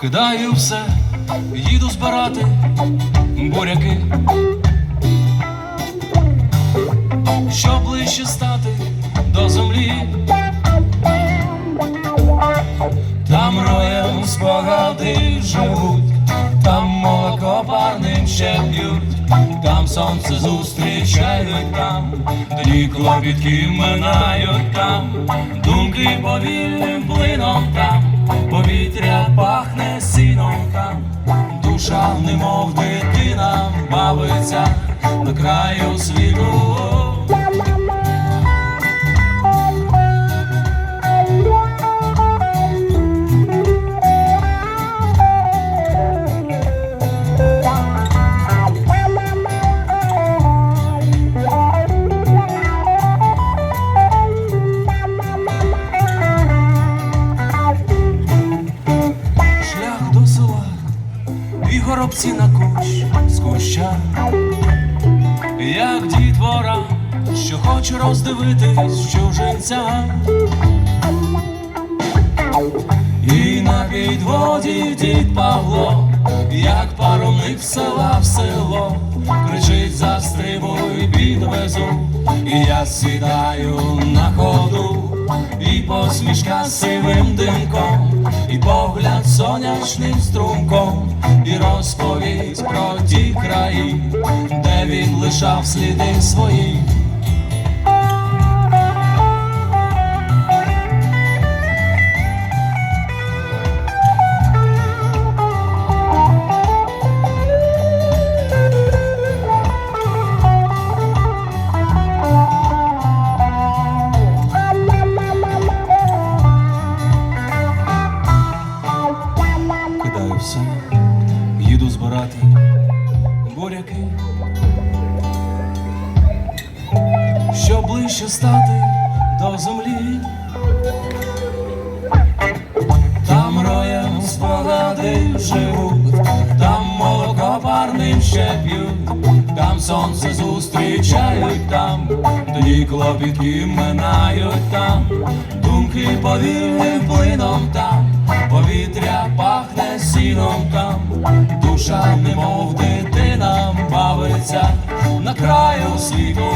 Кидаю все, їду збирати буряки, щоб ближче стати до землі. Там роєм спогади живуть, там молоко парним ще п'ють, там сонце зустрічають там, дні клопітки минають там, думки повільним плином там, повітря пахне там, душа, немов дитина, бавиться на краю світу. Горобці на кущ з куща, як дітвора, що хоче роздивитись чужинця. І на підводі дід Павло, як паромник села в село, кричить застрибуй підвезу, і я сідаю на ходу, і посмішка сивим димком, і погляд сонячним струмком, і розповідь про ті краї, де він лишав сліди свої. Їду збирати буряки, щоб ближче стати до землі. Там роєм спогади живуть, там молоко парним ще п'ють, там сонце зустрічають там, тоді клопітки минають там, думки повільним плином там, повітря пахне сіном там, душа,